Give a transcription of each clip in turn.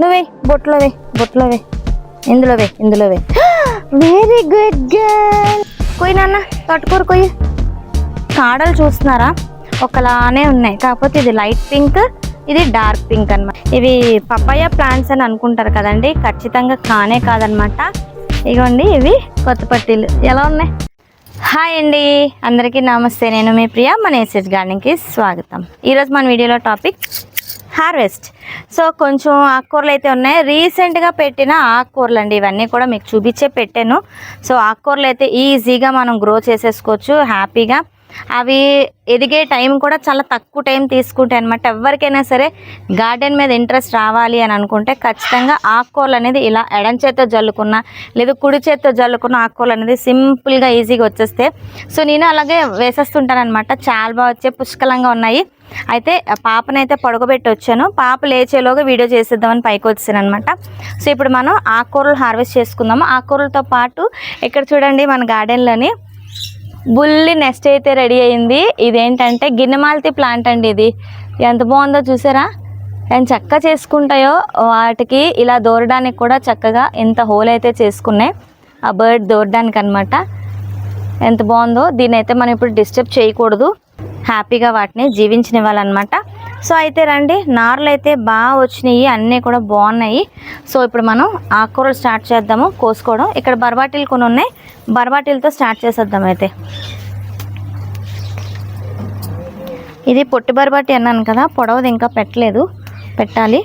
నువ్వే బొట్లోవే బొట్లోవే ఇందులోవే ఇందులోవే వెరీ గుడ్ గర్ల్ కొయ్యి నాన్న తట్టుకోరు కొయ్యి. కాడలు చూస్తున్నారా? ఒకలానే ఉన్నాయి. కాకపోతే ఇది లైట్ పింక్ ఇది డార్క్ పింక్ అన్నమాట. ఇవి పపాయ ప్లాంట్స్ అని అనుకుంటారు కదండి. ఖచ్చితంగా కానే కాదనమాట ఇగోండి ఇవి కొత్త పట్టీలు. ఎలా ఉన్నాయి? హాయ్ అండి. అందరికీ నమస్తే. నేను మీ ప్రియా మన ఎస్ఎస్ గార్డెన్కి స్వాగతం. ఈరోజు మన వీడియోలో టాపిక్ హార్వెస్ట్. సో కొంచెం ఆకుకూరలు అయితే ఉన్నాయి. రీసెంట్గా పెట్టిన ఆకుకూరలు అండి ఇవన్నీ కూడా మీకు చూపించే పెట్టాను. సో ఆకుకూరలు అయితే ఈజీగా మనం గ్రో చేసేసుకోవచ్చు హ్యాపీగా. అవి ఎదిగే టైం కూడా చాలా తక్కువ టైం తీసుకుంటాయి అనమాట ఎవరికైనా సరే గార్డెన్ మీద ఇంట్రెస్ట్ రావాలి అని అనుకుంటే ఖచ్చితంగా ఆకుకూరలు అనేది ఇలా ఎడం చేత్తో జల్లుకున్న లేదా కుడి చేత్తో జల్లుకున్న ఆకుకూరలు అనేది సింపుల్గా ఈజీగా వచ్చేస్తే. సో నేను అలాగే వేసేస్తుంటాను అనమాట చాలా బాగా వచ్చే పుష్కలంగా ఉన్నాయి. అయితే పాపనైతే పడుకోబెట్టి వచ్చాను. పాప లేచేలోగా వీడియో చేసేద్దామని పైకి వచ్చాను అనమాట సో ఇప్పుడు మనం ఆకుకూరలు హార్వెస్ట్ చేసుకుందాము. ఆకుకూరలతో పాటు ఇక్కడ చూడండి మన గార్డెన్లోని బుల్లి నెస్ట్ అయితే రెడీ అయింది. ఇదేంటంటే గిన్నెమాలతి ప్లాంట్ అండి ఇది. ఎంత బాగుందో చూసారా? అండ్ చక్కగా చేసుకుంటాయో వాటికి ఇలా దూరడానికి కూడా చక్కగా ఇంత హోల్ అయితే చేసుకున్నాయి. ఆ బర్డ్ దూరడానికి అనమాట ఎంత బాగుందో దీన్ని అయితే మనం ఇప్పుడు డిస్టర్బ్ చేయకూడదు. హ్యాపీగా వాటిని జీవించనివ్వాలన్నమాట. సో అయితే రండి నార్లు అయితే బాగా వచ్చినాయి అన్నీ కూడా బాగున్నాయి. సో ఇప్పుడు మనం ఆకుకూరలు స్టార్ట్ చేద్దాము కోసుకోవడం. ఇక్కడ బర్బాటీలు కొన్ని ఉన్నాయి బర్బాటీలతో స్టార్ట్ చేసేద్దాం అయితే. ఇది పొట్టి బర్బాటి అన్నాను కదా పొడవది ఇంకా పెట్టలేదు పెట్టాలి.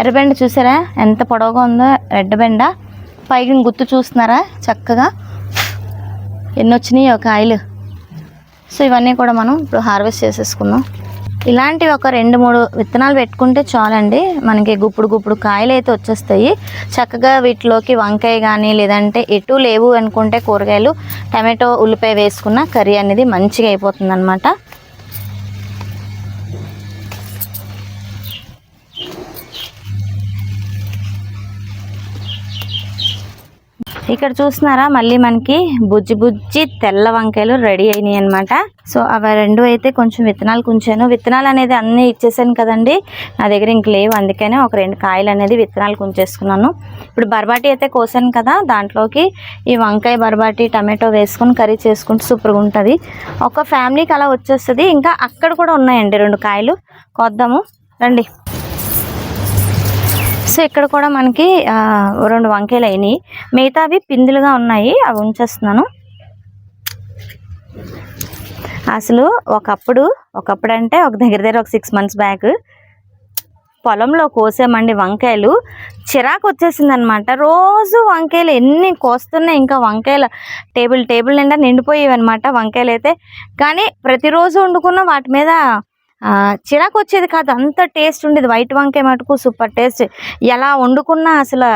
ఎర్రబెండ చూసారా? ఎంత పొడవుగా ఉందో రెడ్ బెండ. పైకి గుర్తు చూస్తున్నారా చక్కగా? ఎన్ని వచ్చినాయి ఒక ఆయిల్. సో ఇవన్నీ కూడా మనం ఇప్పుడు హార్వెస్ట్ చేసేసుకుందాం. ఇలాంటివి ఒక రెండు మూడు విత్తనాలు పెట్టుకుంటే చాలండి. మనకి గుప్పుడు గుప్పుడు కాయలు అయితే వచ్చేస్తాయి. చక్కగా వీటిలోకి వంకాయ కానీ లేదంటే ఎటు లేవు అనుకుంటే కూరగాయలు టమాటో ఉల్లిపాయ వేసుకున్న కర్రీ అనేది మంచిగా అయిపోతుంది అనమాట ఇక్కడ చూస్తున్నారా? మళ్ళీ మనకి బుజ్జి బుజ్జి తెల్ల వంకాయలు రెడీ అయినాయి అనమాట సో అవి రెండు అయితే కొంచెం విత్తనాలు కుంచాను. విత్తనాలు అనేది అన్నీ ఇచ్చేసాను కదండి. నా దగ్గర ఇంక లేవు. అందుకనే ఒక రెండు కాయలు అనేది విత్తనాలు కుంచేసుకున్నాను. ఇప్పుడు బర్బాటి అయితే కోసాను కదా దాంట్లోకి ఈ వంకాయ బర్బాటి టమాటో వేసుకొని కర్రీ చేసుకుంటే సూపర్గా ఉంటుంది. ఒక ఫ్యామిలీకి అలా వచ్చేస్తుంది. ఇంకా అక్కడ కూడా ఉన్నాయండి రెండు కాయలు. కొద్దాము. రండి. సో ఇక్కడ కూడా మనకి రెండు వంకాయలు అయినాయి. మిగతావి పిందులుగా ఉన్నాయి అవి ఉంచేస్తున్నాను. అసలు ఒకప్పుడు ఒకప్పుడు అంటే ఒక దగ్గర దగ్గర ఒక సిక్స్ మంత్స్ బ్యాక్ పొలంలో కోసామండి వంకాయలు. చిరాకు వచ్చేసింది అనమాట రోజు వంకాయలు ఎన్ని కోస్తున్నాయి ఇంకా వంకాయలు టేబుల్ టేబుల్ నిండా నిండిపోయేవి అనమాట వంకాయలు అయితే కానీ ప్రతిరోజు వండుకున్న వాటి మీద చిరాకు వచ్చేది కాదు. అంత టేస్ట్ ఉండేది. వైట్ వంకాయ మటుకు సూపర్ టేస్ట్. ఎలా వండుకున్నా అసలు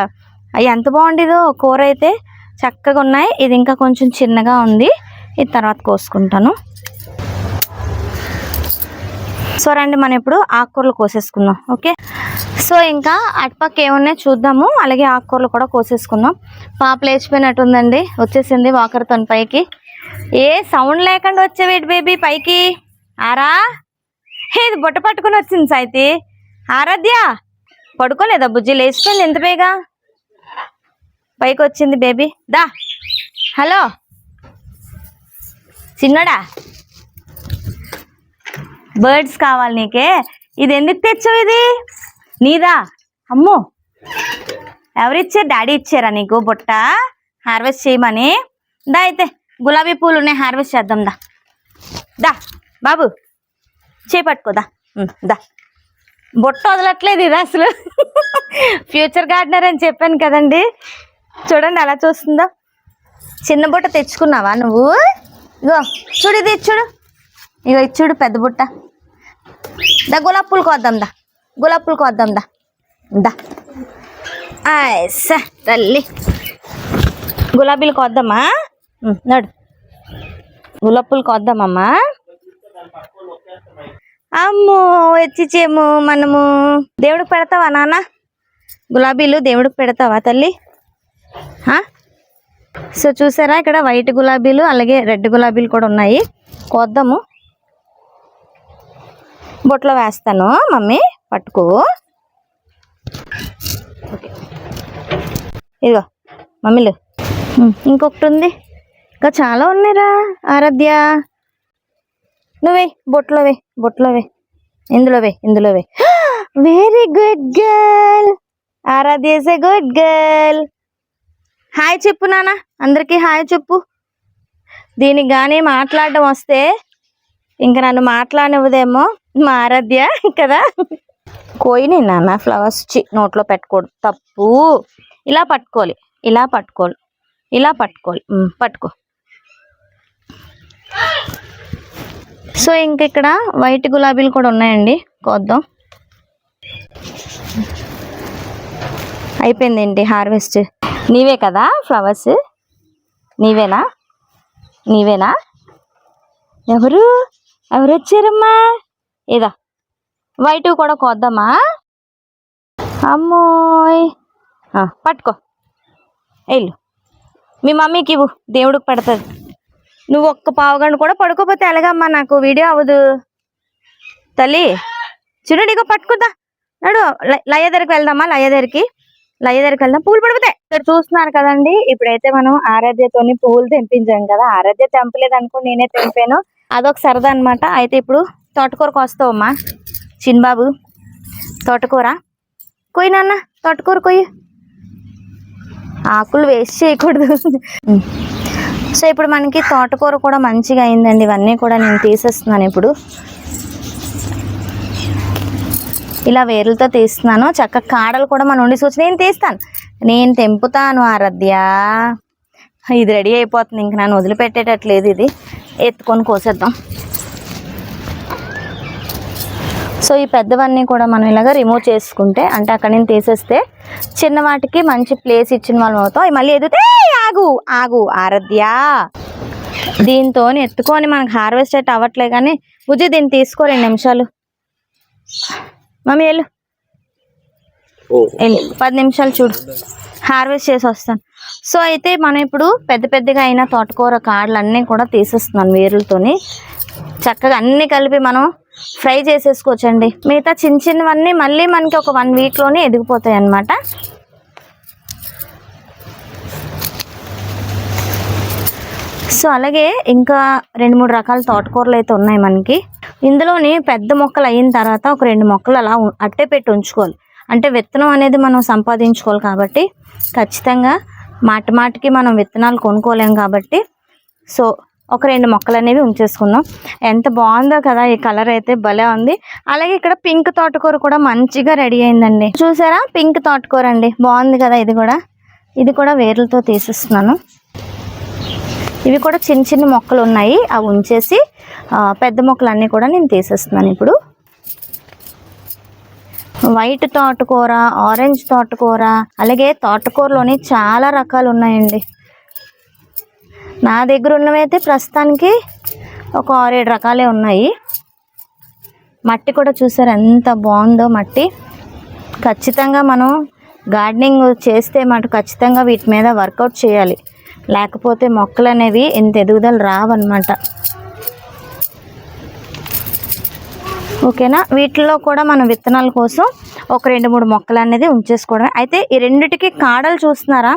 అవి ఎంత బాగుండేదో కూర అయితే చక్కగా ఉన్నాయి. ఇది ఇంకా కొంచెం చిన్నగా ఉంది. ఇది తర్వాత కోసుకుంటాను. సో రండి. మనం ఇప్పుడు ఆకుకూరలు కోసేసుకుందాం. ఓకే? సో ఇంకా అటుపక్క ఏమున్నాయి చూద్దాము. అలాగే ఆకుకూరలు కూడా కోసేసుకుందాం. పాప లేచిపోయినట్టుందండి. వచ్చేసింది వాకర్ పైకి. ఏ సౌండ్ లేకుండా వచ్చేవేటి బేబీ పైకి? ఆరా? ఇది బుట్ట పట్టుకుని వచ్చింది సాయితి. ఆరాధ్య పడుకోలేదా? బుజ్జి లేచిపోయింది ఎంత బేగా? పైకి వచ్చింది బేబీ. దా. హలో. చిన్నడా. బర్డ్స్ కావాలి నీకే. ఇది ఎందుకు తెచ్చావు ఇది? నీదా? అమ్మో. ఎవరిచ్చారు డాడీ ఇచ్చారా నీకు బుట్ట? హార్వెస్ట్ చేయమని. దా అయితే గులాబీ పూలు ఉన్నాయి హార్వెస్ట్ చేద్దాం దా. దా బాబు. చేపట్టుకోదా దా. బొట్ట బుట్ట వదలట్లేదు ఇది అసలు. ఫ్యూచర్ గార్డెనర్ అని చెప్పాను కదండి. చూడండి అలా చూస్తుందో? చిన్న బుట్ట తెచ్చుకున్నావా నువ్వు? ఇగో చూడు ఇది చూడు. ఇగో ఇది చూడు పెద్ద బుట్ట. దా గులాబ్ పూలు కోద్దాం దా. గులాబ్ పూలు కోద్దాం దా. దా. స తల్లి. గులాబీలు కోద్దామా? నడు. గులాబ్ పూలు కోద్దామమ్మా. అమ్మో ఎచ్చిచేము మనము. దేవుడికి పెడతావా నాన్న? గులాబీలు దేవుడికి పెడతావా తల్లి? సో చూసారా ఇక్కడ వైట్ గులాబీలు అలాగే రెడ్ గులాబీలు కూడా ఉన్నాయి. కోద్దాము. బొట్లో వేస్తాను మమ్మీ. పట్టుకో. ఓకే. ఇదిగో మమ్మీలు ఇంకొకటి ఉంది. ఇంకా చాలా ఉన్నాయిరా ఆరాధ్య. నువ్వే బొట్లో వే బొట్లో వే ఇందులో వే ఇందులో వే very good girl Aaradhya is good girl hi చెప్పు నాన్న అందరికీ హాయ్ చెప్పు. దీనికి కానీ మాట్లాడడం వస్తే ఇంకా నన్ను మాట్లాడనివ్వదేమో మా ఆరాధ్య కదా? కోయిని నాన్న ఫ్లవర్స్ చి నోట్లో పెట్టుకోడు. తప్పు. ఇలా పట్టుకోవాలి ఇలా పట్టుకోవాలి ఇలా పట్టుకోవాలి. పట్టుకో. సో ఇంక ఇక్కడ వైట్ గులాబీలు కూడా ఉన్నాయండి. కోద్దాం. అయిపోయింది హార్వెస్ట్? నీవే కదా ఫ్లవర్స్? నీవేనా? నీవేనా? ఎవరు? ఎవరు వచ్చారమ్మా? ఇదా. వైట్ కూడా కొద్దామా? అమ్మోయ్. పట్టుకో. వెళ్ళు. మీ మమ్మీకి ఇవ్వు. దేవుడికి పెడతది. నువ్వు ఒక్క పావుగంట కూడా పడుకోపోతే ఎలాగమ్మా నాకు వీడియో అవ్వదు? తల్లి చూడండి ఇగో పట్టుకుందా? నడు ల- లయ దగ్గరికి వెళ్దామా? లయ దగ్గరికి. లయ దగ్గరికి వెళ్దాం. పూలు పడిపోతాయి. ఇక్కడ చూస్తున్నారు కదండి ఇప్పుడైతే మనం ఆరాధ్యతోని పువ్వులు తెంపించాం కదా. ఆరాధ్య తెంపలేదు అనుకో నేనే తెంపాను. అదొక సరదా అన్నమాట. అయితే ఇప్పుడు తోటకూరకు వస్తావమ్మా చిన్బాబు తోటకూర. కొయ్యి నాన్న తోటకూర కొయ్యి. ఆకులు వేస్ట్ చేయకూడదు. సో ఇప్పుడు మనకి తోటకూర కూడా మంచిగా అయిందండి. ఇవన్నీ కూడా నేను తీసేస్తున్నాను ఇప్పుడు. ఇలా వేర్లతో తీస్తున్నాను. చక్క కాడలు కూడా మన ఉండి సూచి నేను తీస్తాను. నేను తెంపుతాను ఆరాధ్య. ఇది రెడీ అయిపోతుంది. ఇంక నన్ను వదిలిపెట్టేటట్లేదు ఇది. ఎత్తుకొని కోసేద్దాం. సో ఈ పెద్దవన్నీ కూడా మనం ఇలాగ రిమూవ్ చేసుకుంటే అంటే అక్కడ నుంచి తీసేస్తే చిన్న వాటికి మంచి ప్లేస్ ఇచ్చిన వాళ్ళం అవుతాం. అవి మళ్ళీ ఎదిగితే "ఏయ్, ఆగు ఆగు ఆరాధ్య. దీంతో ఎత్తుకొని మనకు హార్వెస్ట్ అయితే అవ్వట్లే కానీ బుజ్జి దీన్ని తీసుకో రెండు నిమిషాలు. మమ్మీ వెళ్ళు. వెళ్ళు. పది నిమిషాలు చూడు. హార్వెస్ట్ చేసి వస్తాను. సో అయితే మనం ఇప్పుడు పెద్ద పెద్దగా అయిన తోటకూర కాడలు అన్నీ కూడా తీసేస్తున్నాను వేరులతోని. చక్కగా అన్నీ కలిపి మనం ఫ్రై చేసేసుకోవచ్చండి. మిగతా చిన్న చిన్నవన్నీ మళ్ళీ మనకి ఒక వన్ వీక్లోనే ఎదిగిపోతాయి అన్నమాట. సో అలాగే ఇంకా రెండు మూడు రకాల తోటకూరలు అయితే ఉన్నాయి మనకి. ఇందులోని పెద్ద మొక్కలు అయిన తర్వాత ఒక రెండు మొక్కలు అలా ఉ- అట్టే పెట్టి ఉంచుకోవాలి. అంటే విత్తనం అనేది మనం సంపాదించుకోవాలి కాబట్టి ఖచ్చితంగా మాటి మాటికి మనం విత్తనాలు కొనుక్కోలేం కాబట్టి. సో ఒక రెండు మొక్కలు అనేవి ఉంచేసుకుందాం. ఎంత బాగుందో కదా ఈ కలర్ అయితే భలే ఉంది. అలాగే ఇక్కడ పింక్ తోటకూర కూడా మంచిగా రెడీ అయిందండి. చూసారా? పింక్ తోటకూర అండి. బాగుంది కదా ఇది కూడా. ఇది కూడా వేర్లతో తీసిస్తున్నాను. ఇవి కూడా చిన్న చిన్న మొక్కలు ఉన్నాయి. అవి ఉంచేసి పెద్ద మొక్కలు అన్నీ కూడా నేను తీసేస్తున్నాను ఇప్పుడు. వైట్ తోటకూర ఆరెంజ్ తోటకూర అలాగే తోటకూరలోని చాలా రకాలు ఉన్నాయండి. నా దగ్గర ఉన్నవైతే ప్రస్తుతానికి ఒక ఆరేడు రకాలే ఉన్నాయి. మట్టి కూడా చూసారు ఎంత బాగుందో మట్టి. ఖచ్చితంగా మనం గార్డెనింగ్ చేస్తే మటు ఖచ్చితంగా వీటి మీద వర్కౌట్ చేయాలి. లేకపోతే మొక్కలు అనేవి ఇంత ఎదుగుదల రావన్నమాట. ఓకేనా? వీటిల్లో కూడా మనం విత్తనాల కోసం ఒక రెండు మూడు మొక్కలు అనేది ఉంచేసుకోవడమే. అయితే ఈ రెండిటికి కాడలు చూస్తున్నారా?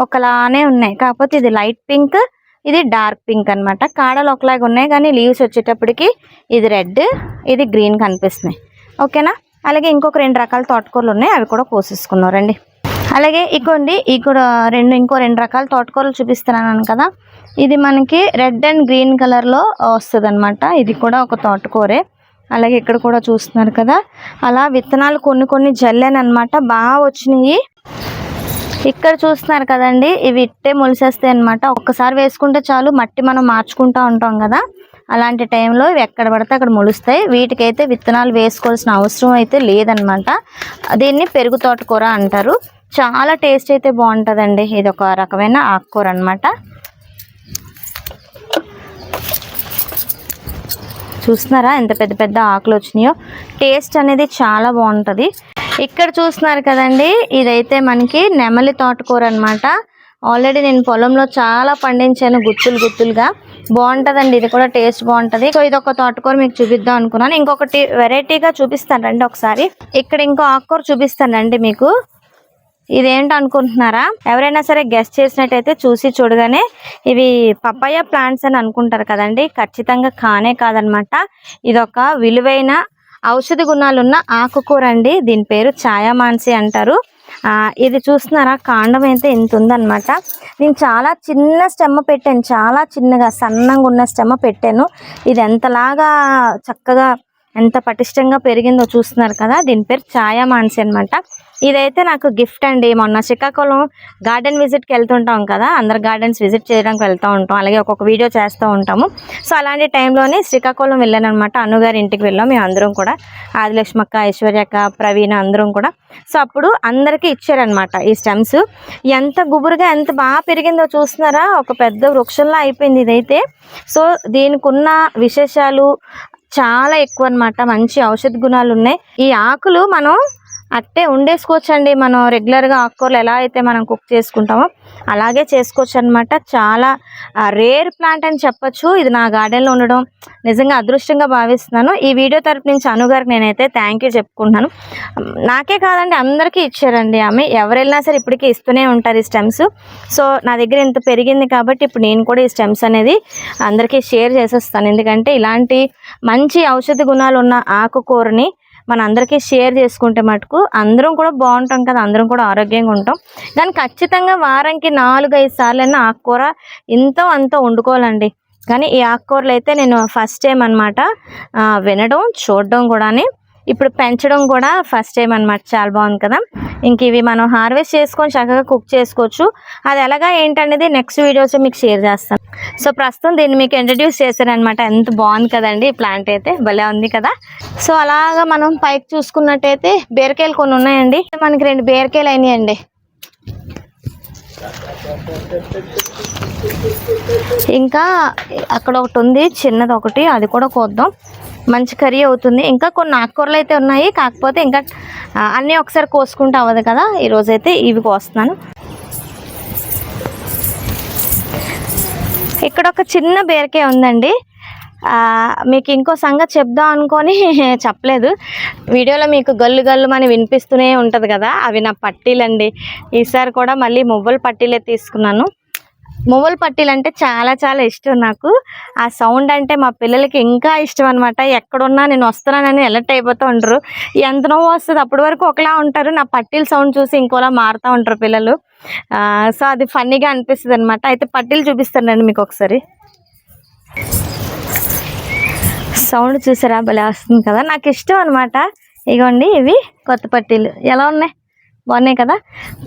ఒకలానే ఉన్నాయి. కాకపోతే ఇది లైట్ పింక్ ఇది డార్క్ పింక్ అన్నమాట. కాడలు ఒకలాగా ఉన్నాయి కానీ లీవ్స్ వచ్చేటప్పటికి ఇది రెడ్ ఇది గ్రీన్ కనిపిస్తున్నాయి. ఓకేనా అలాగే ఇంకొక రెండు రకాల తోటకూరలు ఉన్నాయి. అవి కూడా కోసేసుకున్నారండి అలాగే ఇకోండి ఇక్కడ రెండు ఇంకో రెండు రకాల తోటకూరలు చూపిస్తున్నాను కదా. ఇది మనకి రెడ్ అండ్ గ్రీన్ కలర్లో వస్తుంది అనమాట ఇది కూడా ఒక తోటకూరే. అలాగే ఇక్కడ కూడా చూస్తున్నారు కదా. అలా విత్తనాలు కొన్ని కొన్ని జల్లాను అనమాట బాగా వచ్చినాయి. ఇక్కడ చూస్తున్నారు కదండి ఇవి ఇట్టే మొలిసేస్తాయి అనమాట ఒక్కసారి వేసుకుంటే చాలు మట్టి మనం మార్చుకుంటూ ఉంటాం కదా. అలాంటి టైంలో ఇవి ఎక్కడ పడితే అక్కడ మొలుస్తాయి. వీటికైతే విత్తనాలు వేసుకోవాల్సిన అవసరం అయితే లేదనమాట దీన్ని పెరుగు తోటకూర అంటారు. చాలా టేస్ట్ అయితే బాగుంటుందండి. ఇది ఒక రకమైన ఆకుకూర అనమాట చూస్తున్నారా? ఎంత పెద్ద పెద్ద ఆకులు వచ్చినాయో. టేస్ట్ అనేది చాలా బాగుంటుంది. ఇక్కడ చూస్తున్నారు కదండి ఇదైతే మనకి నెమలి తోటకూర అనమాట ఆల్రెడీ నేను పొలంలో చాలా పండించాను గుత్తులు గుత్తులుగా. బాగుంటుందండి ఇది కూడా టేస్ట్ బాగుంటుంది. సో ఇది ఒక తోటకూర మీకు చూపిద్దాం అనుకున్నాను. ఇంకొకటి వెరైటీగా చూపిస్తాను రండి ఒకసారి. ఇక్కడ ఇంకో ఆకుకూర చూపిస్తానండి మీకు. ఇదేంటి అనుకుంటున్నారా? ఎవరైనా సరే గెస్ట్ చేసినట్టయితే చూసి చూడగానే ఇవి పపాయ ప్లాంట్స్ అని అనుకుంటారు కదండి. ఖచ్చితంగా కానే కాదనమాట ఇదొక విలువైన ఔషధ గుణాలున్న ఆకుకూర అండి దీని పేరు ఛాయామాన్సి అంటారు. ఇది చూస్తున్నారా? కాండం అయితే ఇంత ఉందన్నమాట. నేను చాలా చిన్న స్టెమ్మ పెట్టాను. చాలా చిన్నగా సన్నంగా ఉన్న స్టెమ్మ పెట్టాను. ఇది ఎంతలాగా చక్కగా ఎంత పటిష్టంగా పెరిగిందో చూస్తున్నారు కదా దీని పేరు ఛాయా మాన్సి అనమాట ఇదైతే నాకు గిఫ్ట్ అండి. మొన్న శ్రీకాకుళం గార్డెన్ విజిట్కి వెళ్తుంటాం కదా అందరు గార్డెన్స్ విజిట్ చేయడానికి వెళ్తూ ఉంటాం. అలాగే ఒక్కొక్క వీడియో చేస్తూ ఉంటాము. సో అలాంటి టైంలోనే శ్రీకాకుళం వెళ్ళాను అనమాట ఇంటికి వెళ్ళాం. మేము అందరం కూడా ఆదిలక్ష్మక్క ఐశ్వర్యక్క ప్రవీణ అందరం కూడా. సో అప్పుడు అందరికీ ఇచ్చారనమాట ఈ స్టెమ్స్. ఎంత గుబురుగా ఎంత బాగా పెరిగిందో చూస్తున్నారా? ఒక పెద్ద వృక్షంలా అయిపోయింది ఇదైతే. సో దీనికి ఉన్న విశేషాలు చాలా ఎక్కువ అన్నమాట మంచి ఔషధ గుణాలు ఉన్నాయి ఈ ఆకులు మనం అట్టే ఉండేసుకోవచ్చండి. మనం రెగ్యులర్గా ఆకుకూరలు ఎలా అయితే మనం కుక్ చేసుకుంటామో అలాగే చేసుకోవచ్చు అనమాట చాలా రేర్ ప్లాంట్ అని చెప్పొచ్చు. ఇది నా గార్డెన్లో ఉండడం నిజంగా అదృష్టంగా భావిస్తున్నాను. ఈ వీడియో తరపు నుంచి అనుగారికి నేనైతే థ్యాంక్ యూ చెప్పుకుంటున్నాను. నాకే కాదండి అందరికీ ఇచ్చారండి ఆమె. ఎవరు వెళ్ళినా సరే ఇప్పటికీ ఇస్తూనే ఉంటారు ఈ స్టెమ్స్. సో నా దగ్గర ఇంత పెరిగింది కాబట్టి ఇప్పుడు నేను కూడా ఈ స్టెమ్స్ అనేది అందరికీ షేర్ చేసేస్తాను. ఎందుకంటే ఇలాంటి మంచి ఔషధ గుణాలు ఉన్న ఆకుకూరని మన అందరికీ షేర్ చేసుకుంటే మటుకు అందరం కూడా బాగుంటాం కదా అందరం కూడా ఆరోగ్యంగా ఉంటాం. కానీ ఖచ్చితంగా వారానికి నాలుగు ఐదు సార్లు అయినా ఆకుకూర ఎంతో అంతో వండుకోవాలండి. కానీ ఈ ఆకుకూరలు అయితే నేను ఫస్ట్ టైం అనమాట వినడం చూడడం కూడానే. ఇప్పుడు పెంచడం కూడా ఫస్ట్ టైం అనమాట చాలా బాగుంది కదా. ఇంక ఇవి మనం హార్వెస్ట్ చేసుకొని చక్కగా కుక్ చేసుకోవచ్చు. అది ఎలాగా ఏంటనేది నెక్స్ట్ వీడియోస్ మీకు షేర్ చేస్తాను. సో ప్రస్తుతం దీన్ని మీకు ఇంట్రడ్యూస్ చేశారనమాట. ఎంత బాగుంది కదండి ఈ ప్లాంట్ అయితే. భలే ఉంది కదా. సో అలాగా మనం పైకి చూసుకున్నట్టయితే బీరకాయలు కొన్ని ఉన్నాయండి. మనకి రెండు బీరకాయలు అయినాయండి. ఇంకా అక్కడ ఒకటి ఉంది చిన్నది ఒకటి అది కూడా కోద్దాం. మంచి కర్రీ అవుతుంది. ఇంకా కొన్ని ఆకుకూరలు అయితే ఉన్నాయి. కాకపోతే ఇంకా అన్నీ ఒకసారి కోసుకుంటూ అవ్వదు కదా. ఈరోజు అయితే ఇవి కోస్తున్నాను. ఇక్కడ ఒక చిన్న బీరకాయ ఉందండి. మీకు ఇంకో సంగతి చెప్దాం అనుకొని చెప్పలేదు. వీడియోలో మీకు గల్లు గల్లు అని వినిపిస్తూనే ఉంటుంది కదా. అవి నా పట్టీలండి. ఈసారి కూడా మళ్ళీ మువ్వల పట్టీలే తీసుకున్నాను. మువ్వల పట్టీలు అంటే చాలా చాలా ఇష్టం నాకు. ఆ సౌండ్ అంటే మా పిల్లలకి ఇంకా ఇష్టం అనమాట ఎక్కడున్నా నేను వస్తున్నానని ఎలర్ట్ అయిపోతూ ఉంటారు ఎంతనో వస్తుంది? అప్పటి వరకు ఒకలా ఉంటారు. నా పట్టీల సౌండ్ చూసి ఇంకోలా మారుతూ ఉంటారు పిల్లలు. సో అది ఫన్నీగా అనిపిస్తుంది అనమాట అయితే పట్టీలు చూపిస్తానండి మీకు ఒకసారి. సౌండ్ చూసారా? భలే వస్తుంది కదా. నాకు ఇష్టం అనమాట ఇగోండి ఇవి కొత్త పట్టీలు. ఎలా ఉన్నాయి? బాగున్నాయి కదా?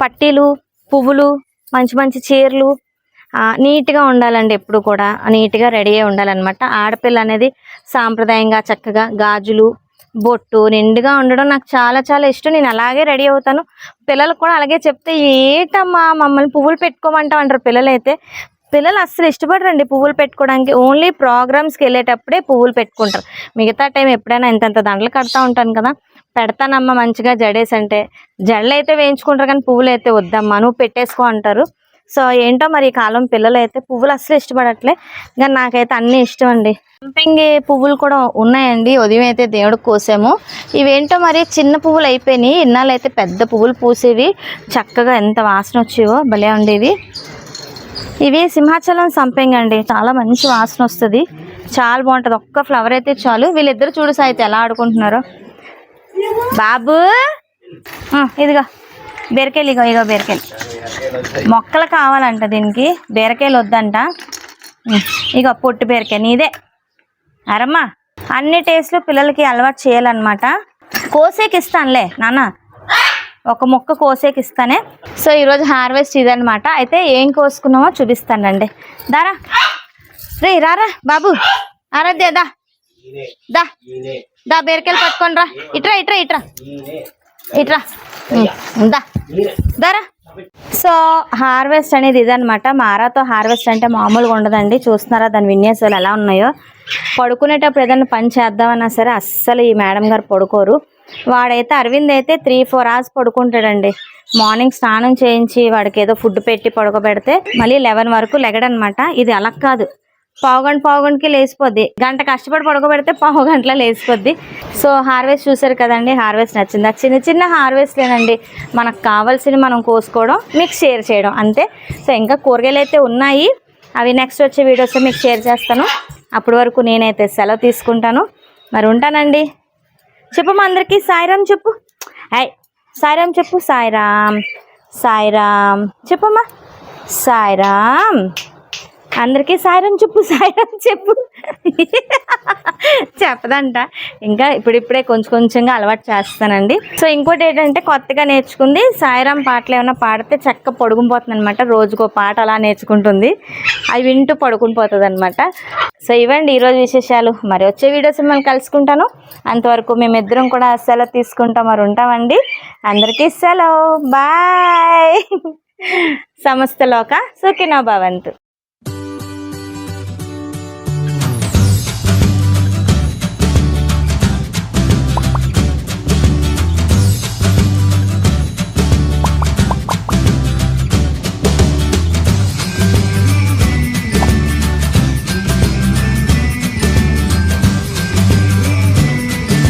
పట్టీలు పువ్వులు మంచి మంచి చీరలు నీట్గా ఉండాలండి ఎప్పుడు కూడా. నీట్గా రెడీ అయి ఉండాలన్నమాట. ఆడపిల్ల అనేది సాంప్రదాయంగా చక్కగా గాజులు బొట్టు నిండుగా ఉండడం నాకు చాలా చాలా ఇష్టం. నేను అలాగే రెడీ అవుతాను. పిల్లలు కూడా అలాగే చెప్తే ఏటమ్మా మమ్మల్ని పువ్వులు పెట్టుకోమంటాం అంటారు పిల్లలైతే. పిల్లలు అస్సలు ఇష్టపడరండి పువ్వులు పెట్టుకోవడానికి ఓన్లీ ప్రోగ్రామ్స్కి వెళ్ళేటప్పుడే పువ్వులు పెట్టుకుంటారు. మిగతా టైం ఎప్పుడైనా ఇంతంత దండలు కడతా ఉంటాను కదా. పెడతానమ్మా మంచిగా జడేసి అంటే జడలు అయితే వేయించుకుంటారు కానీ పువ్వులు అయితే వద్దమ్మా. నువ్వు పెట్టేసుకో అంటారు. సో ఏంటో మరి ఈ కాలం పిల్లలు అయితే పువ్వులు అస్సలు ఇష్టపడట్లే. కానీ నాకైతే అన్నీ ఇష్టం అండి సంపంగి పువ్వులు కూడా ఉన్నాయండి. ఉదయం అయితే దేవుడికి కోసాము. ఇవేంటో మరి చిన్న పువ్వులు అయిపోయినాయి. ఇన్నాళ్ళైతే పెద్ద పువ్వులు పూసేవి. చక్కగా ఎంత వాసన వచ్చేవో భలే ఉండేవి. ఇవి సింహాచలం సంపెంగ అండి. చాలా మంచి వాసన వస్తుంది. చాలా బాగుంటుంది. ఒక్క ఫ్లవర్ అయితే చాలు. వీళ్ళిద్దరు చూడు సాయితే ఎలా ఆడుకుంటున్నారో. బాబు! ఇదిగా. బీరకాయలు ఇగో ఇగో బీరకాయలు. మొక్కలు కావాలంట దీనికి. బీరకాయలు వద్దంట. ఇగో పొట్టు బీరకాయ నీదే. అరమ్మా అన్ని టేస్ట్లు పిల్లలకి అలవాటు చేయాలన్నమాట. కోసేకి ఇస్తానులే నాన్న. ఒక మొక్క కోసేకి ఇస్తానే. సో ఈరోజు హార్వెస్ట్ ఇదనమాట అయితే ఏం కోసుకున్నామో చూపిస్తానండి దారా. రే రారా బాబు. ఆరాధ్య దా. దా. దా బీరకాయలు పట్టుకొని రా. ఇట్రా ఇట్రా ఇట్రా. ఇట్రా. ఉమ్, సో హార్వెస్ట్ అనేది ఇదనమాట మారాతో హార్వెస్ట్ అంటే మామూలుగా ఉండదండి. చూస్తున్నారా దాని విన్యాసాలు ఎలా ఉన్నాయో. పడుకునేటప్పుడు ఏదైనా పని చేద్దామన్నా సరే అస్సలు ఈ మేడం గారు పడుకోరు. వాడైతే అరవింద్ అయితే త్రీ ఫోర్ అవర్స్ పడుకుంటాడండి. మార్నింగ్ స్నానం చేయించి వాడికి ఏదో ఫుడ్ పెట్టి పడుకోబెడితే మళ్ళీ లెవెన్ వరకు లెగడనమాట ఇది అలా కాదు. పావుగంట పావుగంటకి లేచిపోద్ది. గంట కష్టపడి పడుకోబెడితే పావు గంటలో లేచిపోద్ది. సో హార్వెస్ట్ చూసారు కదండి హార్వెస్ట్ నచ్చింది? ఆ చిన్న చిన్న హార్వెస్ట్లేనండి మనకు కావాల్సినవి మనం కోసుకోవడం మీకు షేర్ చేయడం అంతే. సో ఇంకా కూరగాయలు అయితే ఉన్నాయి. అవి నెక్స్ట్ వచ్చే వీడియోస్ మీకు షేర్ చేస్తాను. అప్పటి వరకు నేనైతే సెలవు తీసుకుంటాను. మరి ఉంటానండి. చెప్పు మా అందరికీ సాయిరామ్ చెప్పు. అయ్ సాయిరామ్ చెప్పు సాయిరామ్. సాయిరామ్. చెప్పమ్మా. సాయిరామ్. అందరికీ సాయిరామ్ చెప్పు సాయిరామ్ చెప్పు. చెప్పదంట. ఇంకా ఇప్పుడిప్పుడే కొంచెం కొంచెంగా అలవాటు చేస్తానండి. సో ఇంకోటి ఏంటంటే కొత్తగా నేర్చుకుంది సాయిరాం పాటలు ఏమైనా పాడితే చక్క పడుకుని అనమాట రోజుకో పాట అలా నేర్చుకుంటుంది. అవి వింటూ పడుకుని పోతుంది అనమాట సో ఇవ్వండి ఈరోజు విశేషాలు. మరి వచ్చే వీడియోస్ మిమ్మల్ని కలుసుకుంటాను. అంతవరకు మేమిద్దరం కూడా సెలవు తీసుకుంటాం. మరి ఉంటామండి. అందరికీ సెలవు. బాయ్. సమస్తలోక సుఖినో భవంతు.